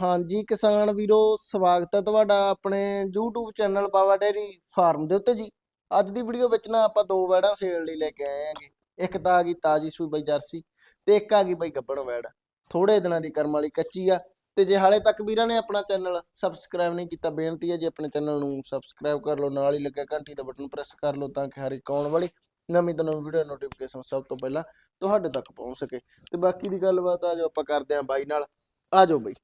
ਹਾਂਜੀ, ਕਿਸਾਨ ਵੀਰੋ, ਸਵਾਗਤ ਹੈ ਤੁਹਾਡਾ ਆਪਣੇ YouTube channel Pawa dairy farm ਦੇ ਉੱਤੇ ਜੀ। ਅੱਜ ਦੀ ਵੀਡੀਓ ਵਿੱਚ ਨਾ ਆਪਾਂ ਦੋ ਵੈੜਾਂ ਸੇਲ ਲਈ ਲੈ ਕੇ ਆਏ ਆਂਗੇ ਇੱਕ ਤਾਂ ਆ ਗਈ ਤਾਜੀ ਸੂਈ ਬਈ ਜਰਸੀ ਤੇ ਇੱਕ ਆ ਗਈ ਬਈ ਗੱਬਣ ਵੈੜ। ਥੋੜੇ ਦਿਨਾਂ ਦੀ ਕਰਮ ਵਾਲੀ ਕੱਚੀ ਆ ਤੇ ਜੇ ਹਾਲੇ ਤੱਕ ਵੀਰਾਂ ਨੇ ਆਪਣਾ ਚੈਨਲ ਸਬਸਕ੍ਰਾਈਬ ਨਹੀਂ ਕੀਤਾ, ਬੇਨਤੀ ਹੈ ਜੇ ਆਪਣੇ ਚੈਨਲ ਨੂੰ ਸਬਸਕ੍ਰਾਈਬ ਕਰ ਲਓ, ਨਾਲ ਹੀ ਲੱਗਿਆ ਘੰਟੀ ਦਾ ਬਟਨ ਪ੍ਰੈਸ ਕਰ ਲਓ ਤਾਂ ਕਿ ਹਰ ਇੱਕ ਆਉਣ ਵਾਲੀ ਨਵੀਂ ਤੋਂ ਨਵੀਂ ਵੀਡੀਓ ਨੋਟੀਫਿਕੇਸ਼ਨ ਸਭ ਤੋਂ ਪਹਿਲਾਂ ਤੁਹਾਡੇ ਤੱਕ ਪਹੁੰਚ ਸਕੇ। ਤੇ ਬਾਕੀ ਦੀ ਗੱਲਬਾਤ ਆ ਜੋ ਆਪਾਂ ਕਰਦੇ ਆਂ ਬਾਈ ਨਾਲ। ਆ ਜਾਓ ਬਈ।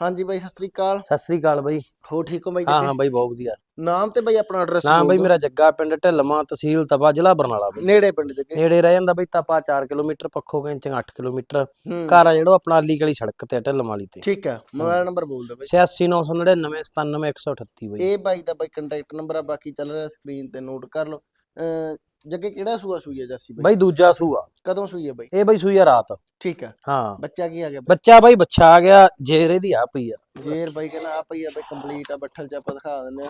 ਹਾਂਜੀ ਬਾਈ ਸਤਿ ਸ੍ਰੀ ਅਕਾਲ। ਸਤਿ ਸ੍ਰੀ ਅਕਾਲ ਬਾਈ। ਹੋ ਠੀਕ ਹੋ ਬਾਈ ਹਾਂ ਹਾਂ ਬਾਈ ਬਹੁਤ ਵਧੀਆ। ਨਾਮ ਤੇ ਬਾਈ ਆਪਣਾ ਐਡਰੈਸ ਨਾਮ ਬਾਈ ਮੇਰਾ ਜੱਗਾ ਪਿੰਡ ਢਿੱਲਵਾਂ ਤਹਿਸੀਲ ਤਪਾ ਜ਼ਿਲ੍ਹਾ ਬਰਨਾਲਾ ਬਾਈ। ਨੇੜੇ ਪਿੰਡ ਜੱਗੇ। ਨੇੜੇ ਰਹਿ ਜਾਂਦਾ ਬਾਈ ਤਪਾ 4 ਕਿਲੋਮੀਟਰ ਪੱਖੋ ਕੈਂਚਾਂ 8 ਕਿਲੋਮੀਟਰ। ਘਰ ਆ ਜਿਹੜਾ ਆਪਣਾ ਅਲੀ ਗਲੀ ਸੜਕ ਤੇ ਢਿੱਲਮ ਵਾਲੀ ਤੇ। ਠੀਕ ਆ ਮੋਬਾਈਲ ਨੰਬਰ ਬੋਲ ਦਿਓ ਬਾਈ। 8699997138 ਬਾਈ। ਇਹ ਬਾਈ ਦਾ ਬਾਈ ਕੰਟੈਕਟ ਨੰਬਰ ਆ ਬਾਕੀ ਚੱਲ ਰਿਹਾ ਸਕਰੀਨ ਤੇ ਨੋਟ ਕਰ ਲਓ। ਜੱਗੇ ਕਿਹੜਾ ਸੂਆ ਸੂਈ ਹੈ ਜਰਸੀ ਬਾਈ? ਬਾਈ ਦੂਜਾ ਸੂਆ। ਕਦੋਂ ਸੂਈ ਹੈ ਬਾਈ? ਇਹ ਬਾਈ ਸੂਈ ਆ ਰਾਤ। ਠੀਕ ਆ। ਹਾਂ। ਬੱਚਾ ਕੀ ਆ ਗਿਆ ਬਾਈ? ਬੱਚਾ ਬਾਈ ਬੱਚਾ ਆ ਗਿਆ ਜੇਰ ਇਹਦੀ ਆ ਪਈ ਆ। ਜੇਰ ਬਾਈ ਕਹਿੰਦਾ ਆ ਪਈ ਆ ਬਾਈ ਕੰਪਲੀਟ ਆ ਬੱਠਲ ਚ ਆਪਾਂ ਦਿਖਾ ਦਿੰਦੇ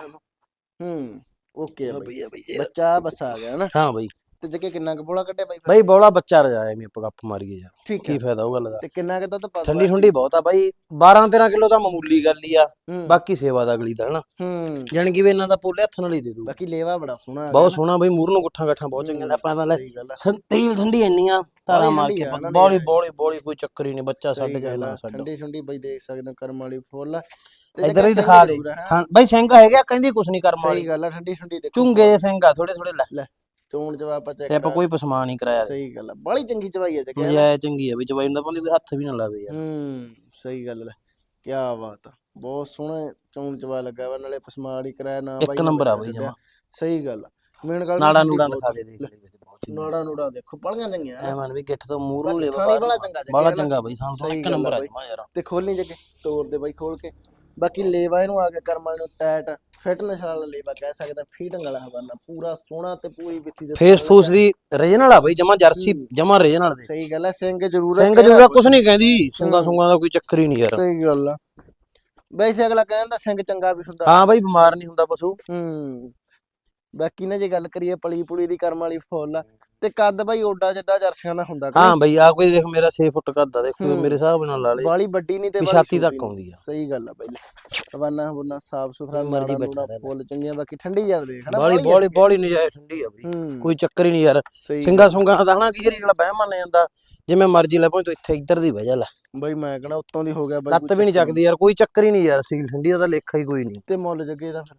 ਹੂੰ ਓਕੇ ਬਈ। ਆ ਬਈ ਬੱਚਾ ਬਸ ਆ ਗਿਆ ਨਾ ਹਾਂ ਬਾਈ। ਤੇ ਜੱਗੇ ਕਿੰਨਾ ਕੁ ਬੋਲਾ ਕੱਢਿਆ ਬਾਈ ਫਿਰ? ਬਾਈ ਬੋਲਾ ਬੱਚਾ ਰਜਾਇਆ ਮੈਂ ਆਪਾਂ ਗੱਪ ਮਾਰੀਏ ਯਾਰ। ਠੀਕ ਕੀ ਫਾਇਦਾ ਉਹ ਗੱਲ ਦਾ। ਤੇ ਕਿੰਨਾ ਕੁ ਦੁੱਧ ਪਾ ਠੰਡੀ ਠੰਡੀ ਬਹੁਤ ਆ ਬਾਈ। 12 13 ਕਿਲੋ ਦਾ ਮਾਮੂਲੀ ਗੱਲ ਹੀ ਆ। ਬਾਕੀ ਸੇਵਾ ਦਾ ਅਗਲੀ ਦਾ ਹਨਾ। ਹੂੰ। ਜਾਣ ਕਿ ਵੀ ਇਹਨਾਂ ਦਾ ਪੋਲੇ ਹੱਥ ਨਾਲ ਹੀ ਦੇ ਦੂ ਬਾਕੀ ਲੇਵਾ ਬੜਾ ਸੋਹਣਾ ਹੈਗਾ ਬਹੁਤ। ਸੋਹਣਾ ਬਈ ਮੂਰ ਨੂੰ ਗੁੱਠਾਂ ਗੱਠਾਂ ਬਹੁਤ ਚੰਗੀਆਂ ਨੇ। ਆਪਾਂ ਤਾਂ ਲੈ ਸਹੀ ਗੱਲ ਆ। ਸੰਤੀਲ ਠੰਡੀ ਇੰਨੀਆਂ ਧਾਰਾਂ ਬਾਹਲੀ ਮਾਰ ਠੰਡੀ ਕੇ ਆ ਉਹਨਾਂ ਦੀ। ਬੋਲੀ। ਬੋਲੀ ਬੋਲੀ ਕੋਈ ਚੱਕਰ ਹੀ ਨਹੀਂ ਬੱਚਾ ਸਹੀ ਜਾਏ ਗੱਲ ਆ। ਠੰਡੀ ਠੰਡੀ ਬਾਈ ਦੇਖ ਸਕਦੇ ਹੋ ਕਰਮ ਵਾਲੀ ਫੁੱਲ ਆ। ਤੇ ਇੱਧਰ ਜੱਗੇ ਹੀ ਸਿੰਘ ਦਿਖਾ ਦੇ। ਜ਼ਰੂਰ ਆ, ਹੈਂ। ਹਾਂ ਬਈ ਸਿੰਘ ਹੈਗਾ ਕਹਿੰਦੀ ਕੁਛ ਨਹੀਂ ਕਰਮ ਸਹੀ ਵਾਲੀ। ਗੱਲ ਆ ਠੰਡੀ ਠੰਡੀ ਦੇਖੋ। ਚੁੰਗੇ ਸਿੰਘ ਆ ਥੋੜੇ ਥੋੜੇ ਲੈ। ਚੋਣ ਜਵਾਬ ਆਪਾਂ ਚੈੱਕ ਤੇ ਆਪਾਂ ਕੋਈ ਪਸਮਾ ਨਹੀਂ ਕਰਾਇਆ ਸਹੀ ਗੱਲ ਆ ਬੜੀ ਚੰਗੀ ਚਵਾਈ ਆ ਜੱਗੇ ਜੈ ਚੰਗੀ ਆ ਵੀ ਚਬਾਈ ਦਾ ਬੰਦੀ ਕੋਈ ਹੱਥ ਵੀ ਨਾ ਲਾਵੇ ਯਾਰ ਹੂੰ ਸਹੀ ਗੱਲ ਹੈ ਕੀ ਬਾਤ ਆ ਬਹੁਤ ਸੋਹਣਾ ਚੋਣ ਚਵਾ ਲੱਗਾ ਵਾ ਨਾਲੇ ਪਸਮਾੜੀ ਕਰਾਇਆ ਨਾ ਇੱਕ ਬਾਈ ਨੇ ਨੰਬਰ ਆ ਬਈ। ਜਮਾਂ। ਸਹੀ ਗੱਲ ਆ ਮੇਨ ਗੱਲ ਨਾੜਾ ਨੂੜਾ ਦਿਖਾ। ਦੇ ਚੰਗੀ ਨਾੜਾ ਨੂੜਾ ਦੇਖੋ ਬੜੀਆਂ ਚੰਗੀਆਂ ਐ ਮਨ ਵੀ ਗਿੱਠ ਤੋਂ ਮੂਰ ਨੂੰ ਲੈ ਬੜਾ ਚੰਗਾ ਬੜਾ। ਚੰਗਾ ਬਈ ਸਾਨੂੰ ਇੱਕ ਨੰਬਰ ਆ। ਜਮਾ ਯਾਰ ਤੇ ਖੋਲਣੀ ਜੱਗੇ ਤੋੜ ਦੇ ਬਾਈ ਖੋਲ ਕੇ ਬਾਕੀ ਲੇਵਾ ਇਹਨੂੰ ਆ ਕੇ ਕਰਮਾਂ ਨੂੰ ਟੈਟ ਫਿਟਨੈਸ ਵਾਲਾ ਲੇਵਾ ਕਹਿ ਸਕਦਾ ਫੀਟਿੰਗ ਵਾਲਾ ਹਵਾਨਾ ਪੂਰਾ ਸੋਹਣਾ ਤੇ ਪੂਰੀ ਵਿੱਥੀ ਦੇ ਫੇਸ ਫੂਸ ਦੀ ਰੀਜਨਲ ਆ ਬਈ ਜਮਾ ਜਰਸੀ ਜਮਾ ਰੀਜਨਲ ਦੇ। ਸਹੀ ਗੱਲ ਹੈ ਸਿੰਘ ਜ਼ਰੂਰ ਸਿੰਘ ਜੂਗਾ ਕੁਛ ਨਹੀਂ ਕਹਿੰਦੀ ਸਿੰਘਾ ਸੁੰਗਾ ਦਾ ਕੋਈ ਚੱਕਰ ਹੀ ਨਹੀਂ ਯਾਰ। ਸਹੀ ਗੱਲ ਆ। ਵੈਸੇ ਅਗਲਾ ਕਹਿੰਦਾ ਸਿੰਘ ਚੰਗਾ ਵੀ ਹੁੰਦਾ। ਹਾਂ ਬਈ ਬਿਮਾਰ ਨਹੀਂ ਹੁੰਦਾ ਪਸ਼ੂ। ਹੂੰ। ਬਾਕੀ ਨਾ ਜੇ ਗੱਲ ਕਰੀਏ ਪਲੀ ਪੁਲੀ ਦੀ ਕਰਮ ਵਾਲੀ ਫੁੱਲ ਆ ਤੇ ਕੱਦ ਬਾਈ ਓਡਾ ਜਿੱਡਾ ਜਰਸੀਆਂ ਦਾ ਹੁੰਦਾ ਹਾਂ ਬਈ ਆ ਕੋਈ ਦੇਖ ਮੇਰਾ 6 ਫੁੱਟ ਕੱਦ ਆ ਦੇਖੋ। ਮੇਰੇ ਹਿਸਾਬ ਨਾਲ ਲਾ ਲੇ ਬਾਲੀ ਵੱਡੀ ਨਹੀਂ ਤੇ ਵੀ ਛਾਤੀ ਤੱਕ। ਆਉਂਦੀ ਆ। ਸਹੀ ਗੱਲ ਆ ਬਾਈ। ਹਵਾਨਾ ਹਵਾਨਾ ਸਾਫ਼ ਸੁਥਰਾ ਨਾੜਾ ਬੈਠਾ। ਫੁੱਲ ਚੰਗੀਆਂ ਬਾਕੀ ਠੰਡੀ ਜਰ ਦੇਖ ਹਨਾ? ਬਾਲੀ ਬੋਲੀ ਬੋਲੀ ਨਜਾਇਜ਼ ਠੰਡੀ ਆ ਬਈ। ਕੋਈ ਚੱਕਰ ਹੀ ਨਹੀਂ ਯਾਰ। ਸਿੰਘਾ ਸੁੰਗਾ ਦਾ ਹਨਾ ਕੀ ਜਿਹੜਾ ਬਹਿ ਮੰਨ ਜਾਂਦਾ ਜਿਵੇਂ ਮਰਜ਼ੀ ਲੈ ਭਾਵੇਂ ਤੂੰ ਇੱਥੇ ਇੱਧਰ ਦੀ ਬਹਿ ਜਾ ਲੈ। ਬਾਈ ਮੈਂ ਕਹਣਾ ਉੱਤੋਂ ਦੀ ਹੋ ਗਿਆ ਬਾਈ ਲੱਤ ਵੀ ਨਹੀਂ ਚੱਕਦੀ ਯਾਰ ਕੋਈ ਚੱਕਰ ਹੀ ਨਹੀਂ ਯਾਰ ਸੀਲ ਠੰਡੀ ਦਾ ਲੇਖਾ ਹੀ ਕੋਈ ਨਹੀਂ। ਤੇ ਮੁੱਲ ਜੱਗੇ ਦਾ। ਫਿਰ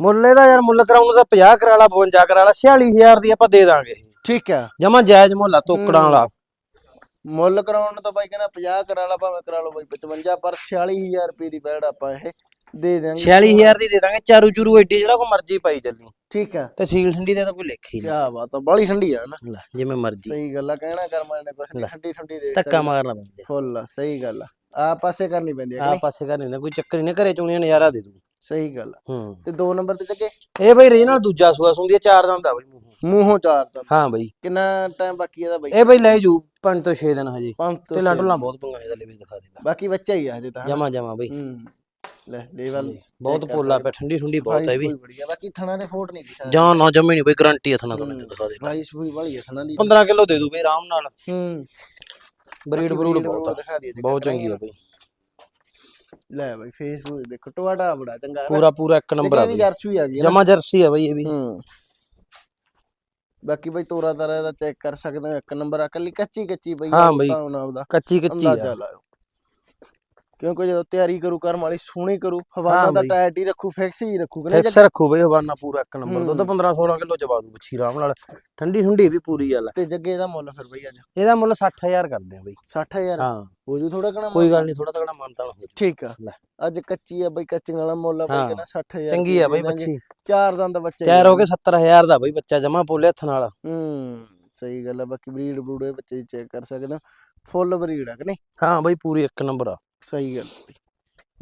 ਮੁੱਲ ਇਹਦਾ ਯਾਰ ਮੁੱਲ ਕਰਾਉਣ ਦਾ 50 ਕਰਾ ਲਾ 52 ਕਰਾ ਲਾ 46000 ਦੀ ਆਪਾਂ ਦੇ ਦਾਂਗੇ। ਠੀਕ ਆ ਜਮਾ ਜਾਇਜ਼ ਮੁੱਲ ਆ ਤੋਕੜਾਂ ਵਾਲਾ। ਮੁੱਲ ਕਰਾਉਣ ਨੂੰ ਤਾਂ ਬਾਈ ਕਹਿੰਦਾ 50 ਕਰਾ ਲਾ ਭਾਵੇਂ ਕਰਾ ਲਓ ਬਾਈ 55 ਪਰ 46000 ਰੁਪਏ ਦੀ ਬੈੜ ਆਪਾਂ ਇਹ ਦੇ ਦਿਆਂਗੇ। 46000 ਦੀ ਦੇ ਦਾਂਗੇ ਚਾਰੂ ਚੂਰੂ ਐਡੀ ਜਿਹੜਾ ਕੋ ਮਰਜ਼ੀ ਪਾਈ ਚੱਲੀ। ਠੀਕ ਆ ਤੇ ਸੀਲ ਠੰਡੀ ਦਾ ਤਾਂ ਕੋਈ ਲੇਖਾ ਹੀ ਕੀ ਬਾਤ ਆ ਬਾਲੀ ਠੰਡੀ ਆ ਨਾ। ਨਹੀਂ ਲੈ ਜਿਵੇਂ ਮਰਜ਼ੀ। ਸਹੀ ਗੱਲ ਆ ਕਹਿਣਾ ਕਰਮਾਂ ਨੇ ਕੁਛ ਨੀ। ਠੰਡੀ ਠੰਡੀ ਦੇ ਧੱਕਾ ਮਾਰਨਾ ਪੈਂਦਾ। ਫੁੱਲ ਸਹੀ ਗੱਲ ਆ। ਆ ਪਾਸੇ ਕਰਨੀ ਪੈਂਦੀ ਆ ਆ ਨਹੀਂ? ਪਾਸੇ ਕਰ ਨਹੀਂ ਹੁੰਦਾ ਕੋਈ ਚੱਕਰ ਨਹੀਂ ਘਰੇ ਚੁਣੀਆਂ ਨਜ਼ਾਰਾ ਦੇ ਦੂੰ। ਸਹੀ ਗੱਲ ਆ। ਹੂੰ। ਤੇ ਦੋ ਨੰਬਰ ਤੇ ਜੱਗੇ? ਇਹ ਬਈ ਰੀਜਨਲ ਦੂਜਾ ਸੂਆ ਸੁੰਦੀ ਆ ਚਾਰ ਦੰਦ ਆ ਬਈ ਮੂੰਹੋਂ। ਮੂੰਹੋਂ ਚਾਰ ਤਾਂ ਹਾਂ ਬਈ। ਕਿੰਨਾ ਟਾਈਮ ਬਾਕੀ ਇਹਦਾ ਬਾਈ? ਇਹ ਬਈ ਲੈ ਜੂ 5 ਤੋਂ 6 ਦਿਨ ਹਜੇ। ਪੰਜ ਤੋਂ ਢਿੱਲਾਂ ਛੇ। ਢੁੱਲਾਂ ਬਹੁਤ ਪੰਗਾ ਇਹਦਾ ਲੈ ਵੀ ਦਿਖਾ ਦੇ ਬਾਕੀ ਬੱਚਾ ਹੀ ਆ ਹਜੇ ਤਾਂ? ਜਮਾ ਜਮਾ ਬਈ। ਹੂੰ। ਲੈ ਲੈਵਲ ਬਹੁਤ ਪੋਲਾ ਪਿਆ ਠੰਡੀ ਠੰਡੀ ਬਹੁਤ ਹੈ ਵੀ। ਬਾਕੀ ਥਣਾ ਦੇ ਫੋਟ ਨਹੀਂ ਦਿਸ਼ਾ ਜਾਂ ਨਾ ਜਮੇ ਨਹੀਂ ਬਈ ਗਰੰਟੀ ਹਥਨਾ ਤੋਂ ਦਿਖਾ ਦੇ ਭਾਈ ਸੂਈ ਵਾਲੀ ਆ ਥਣਾ ਦੀ। 15 ਕਿਲੋ ਦੇ ਦੂ ਬਈ ਆਰਾਮ ਨਾਲ। ਹੂੰ। ਬਰੀਡ ਬਰੂਡ ਬਹੁਤ ਆ। ਦਿਖਾ ਦਈਏ ਬਹੁਤ ਚੰਗੀ ਆ। ਬਈ। ਲੈ ਬਾਈ ਫੇਸਬੁੱਕ ਦੇਖੋ ਟਵਾੜਾ ਬੜਾ ਚੰਗਾ ਹੈ ਪੂਰਾ ਪੂਰਾ ਇੱਕ ਨੰਬਰ ਆ ਵੀ ਜਰਸੀ ਆ ਗਈ ਜਮਾ ਜਰਸੀ ਆ ਬਈ ਇਹ ਵੀ। ਹੂੰ। ਬਾਕੀ ਬਈ ਤੋਰਾ ਤਾਰਾ ਇਹਦਾ ਚੈੱਕ ਕਰ ਸਕਦੇ ਹੋ ਇੱਕ ਨੰਬਰ ਆ ਕੱਲੀ ਕੱਚੀ ਕੱਚੀ ਬਈ ਹਾਂ ਬਈ। ਕੱਚੀ ਕੱਚੀ ਆ। ਕਿਉਂਕਿ ਜਦੋਂ ਤਿਆਰੀ ਕਰੂ ਕਰਮ ਵਾਲੀ ਸੋਹਣੀ ਕਰੂ ਹਵਾਨਾ ਦਾ। ਟਾਇਟ ਹੀ ਰੱਖੂ ਫਿਕਸ ਹੀ ਰੱਖੂ ਕਿ ਨਹੀਂ ਫਿਕਸ ਰੱਖੋ ਬਈ ਹਵਾਨਾ ਪੂਰਾ ਇੱਕ ਨੰਬਰ ਦੁੱਧ 15 16 ਕਿਲੋ ਚਬਾ ਦੂ ਬੱਚੀ ਆਰਾਮ ਨਾਲ। ਠੰਡੀ ਠੰਡੀ ਵੀ ਪੂਰੀ ਆ ਲੈ ਤੇ ਜੱਗੇ ਦਾ ਮੁੱਲ ਫਿਰ ਬਈ ਅੱਜ? ਇਹਦਾ ਮੁੱਲ 60000 ਕਰਦੇ ਆ ਬਈ। 60000 ਹਾਂ। ਹੋ ਜੂ ਥੋੜਾ ਕਣਾ ਕੋਈ ਗੱਲ ਨਹੀਂ ਥੋੜਾ ਤਗੜਾ ਮੰਨਤਾ ਹੋ। ਠੀਕ ਆ। ਅੱਜ ਕੱਚੀ ਆ ਬਈ ਕੱਚੀਆਂ ਵਾਲਾ ਮੁੱਲ ਆ ਬਈ। ਕਹਿੰਦਾ 60000 ਚੰਗੀ ਆ ਬਈ। ਬੱਚੀ ਚਾਰ ਦੰਦ ਬੱਚੇ ਤਿਆਰ ਹੋ ਕੇ 70000 ਦਾ ਬਈ ਬੱਚਾ ਜਮਾ ਪੋਲੇ ਹੱਥ ਨਾਲ। ਹੂੰ ਸਹੀ ਗੱਲ ਆ। ਬਾਕੀ ਬਰੀਡ ਬਰੂਡ ਬੱਚੇ ਚੈੱਕ ਕਰ ਸਕਦੇ ਫੁੱਲ ਬਰੀਡ ਆ ਕਿ ਨਹੀਂ? ਹਾਂ ਬਈ ਪੂਰੀ ਇੱਕ ਨੰਬਰ ਆ। ਸਹੀ ਗੱਲ ਆ ਬਈ।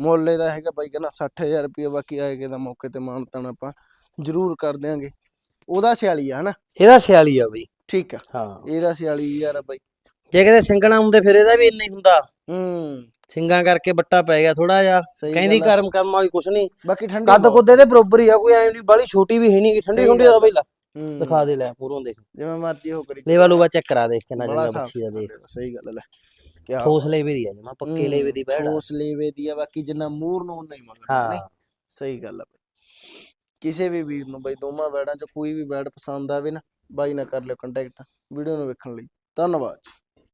ਮੁੱਲ ਇਹਦਾ ਹੈਗਾ ਬਾਈ ਕਹਿੰਦਾ 60000 ਰੁਪਏ ਬਾਕੀ ਆਏਗੇ ਦਾ ਮੌਕੇ ਤੇ ਮਾਨ ਤਾਨ ਆਪਾਂ ਜ਼ਰੂਰ ਕਰ ਦਿਆਂਗੇ। ਉਹਦਾ 46 ਆ ਹਨਾ? ਇਹਦਾ 46 ਆ ਬਈ। ਠੀਕ ਆ। ਹਾਂ। ਇਹਦਾ 46000 ਆ ਬਾਈ। ਜੇ ਕਿਤੇ ਸਿੰਗਣਾ ਹੁੰਦੇ ਫਿਰ ਇਹਦਾ ਵੀ ਇੰਨਾ ਹੀ ਹੁੰਦਾ। ਹੂੰ। ਸਿੰਗਾਂ ਕਰਕੇ ਬੱਟਾ ਪੈ ਗਿਆ ਥੋੜਾ ਜਿਹਾ। ਕਹਿੰਦੀ ਆ। ਕਰਮ ਕਰਮ ਵਾਲੀ ਕੁਛ ਨਹੀਂ। ਬਾਕੀ ਠੰਡੀ ਕੱਦ ਕੁੱਦੇ ਦੇ ਬਰੋਬਰ ਹੀ ਆ ਕੋਈ ਐਂ ਨਹੀਂ ਬਾਲੀ ਛੋਟੀ ਵੀ ਹੈ ਨਹੀਂ ਠੰਡੀ ਸਹੀ ਠੰਡੀ ਗੱਲ ਦਾ ਬਈ ਲੈ ਦਿਖਾ ਦੇ ਲੈ ਪੂਰੋਂ ਦੇਖ। ਜਿਵੇਂ ਮਰਜ਼ੀ ਹੋ ਕਰੀ। ਲੇਵਾ ਲੂਵਾ ਚੈੱਕ ਕਰਾ ਦੇਖ ਕਿੰਨਾ ਸਾਫ਼ ਬੱਚੀ ਦਾ ਦੇਖ। ਸਹੀ ਗੱਲ ਆ ਲੈ। ਕਿਆ ਠੋਸ ਲੇਵੇ ਦੀ ਆ ਜਮਾ ਪੱਕੇ ਹੂੰ, ਲੇਵੇ ਦੀ ਬੈੜ ਆ। ਠੋਸ ਲੇਵੇ ਦੀ ਆ ਬਾਕੀ ਜਿੰਨਾ ਮੂਰ ਨੂੰ ਉਨਾ ਹੀ ਮੰਗਣਾ ਨਹੀਂ? ਸਹੀ ਗੱਲ ਆ ਬਾਈ। ਕਿਸੇ ਵੀ ਵੀਰ ਨੂੰ ਬਾਈ ਦੋਵਾਂ ਬੈੜਾਂ ਚ ਕੋਈ ਵੀ ਬੈੜ ਪਸੰਦ ਆਵੇ ਨਾ ਬਾਈ ਨਾਲ ਕਰ ਲਿਓ ਕੰਟੈਕਟ ਵੀਡੀਓ ਨੂੰ ਵੇਖਣ ਲਈ। ਧੰਨਵਾਦ ਜੀ।